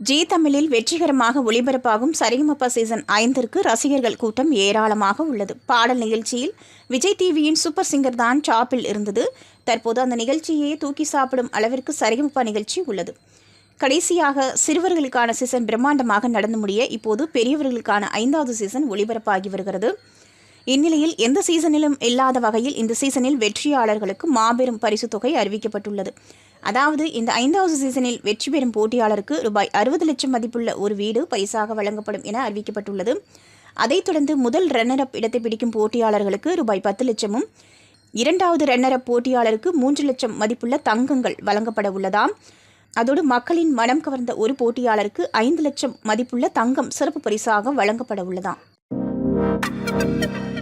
G தமிழில் வெற்றிகரமாக ஒளிபரப்பாகும் சரிகமப்பா சீசன் ஐந்திற்கு ரசிகர்கள் கூட்டம் ஏராளமாக உள்ளது. பாடல் நிகழ்ச்சியில் விஜய் டிவியின் சூப்பர் சிங்கர் தான் டாப்பில் இருந்தது. தற்போது அந்த நிகழ்ச்சியையே தூக்கி சாப்பிடும் அளவிற்கு சரிகமப்பா நிகழ்ச்சி உள்ளது. கடைசியாக சிறுவர்களுக்கான சீசன் பிரம்மாண்டமாக நடந்து முடிய இப்போது பெரியவர்களுக்கான ஐந்தாவது சீசன் ஒளிபரப்பாகி வருகிறது. இந்நிலையில் எந்த சீசனிலும் இல்லாத வகையில் இந்த சீசனில் வெற்றியாளர்களுக்கு மாபெரும் பரிசுத் தொகை அறிவிக்கப்பட்டுள்ளது. அதாவது இந்த ஐந்தாவது சீசனில் வெற்றி பெறும் போட்டியாளருக்கு ரூபாய் அறுபது லட்சம் மதிப்புள்ள ஒரு வீடு பரிசாக வழங்கப்படும் என அறிவிக்கப்பட்டுள்ளது. அதைத் தொடர்ந்து முதல் ரன்னர் அப் இடத்தை பிடிக்கும் போட்டியாளர்களுக்கு ரூபாய் பத்து லட்சமும் இரண்டாவது ரன்னர் அப் போட்டியாளருக்கு மூன்று லட்சம் மதிப்புள்ள தங்கங்கள் வழங்கப்பட உள்ளதாம். அதோடு மக்களின் மனம் கவர்ந்த ஒரு போட்டியாளருக்கு ஐந்து லட்சம் மதிப்புள்ள தங்கம் சிறப்பு பரிசாக வழங்கப்பட உள்ளதாம்.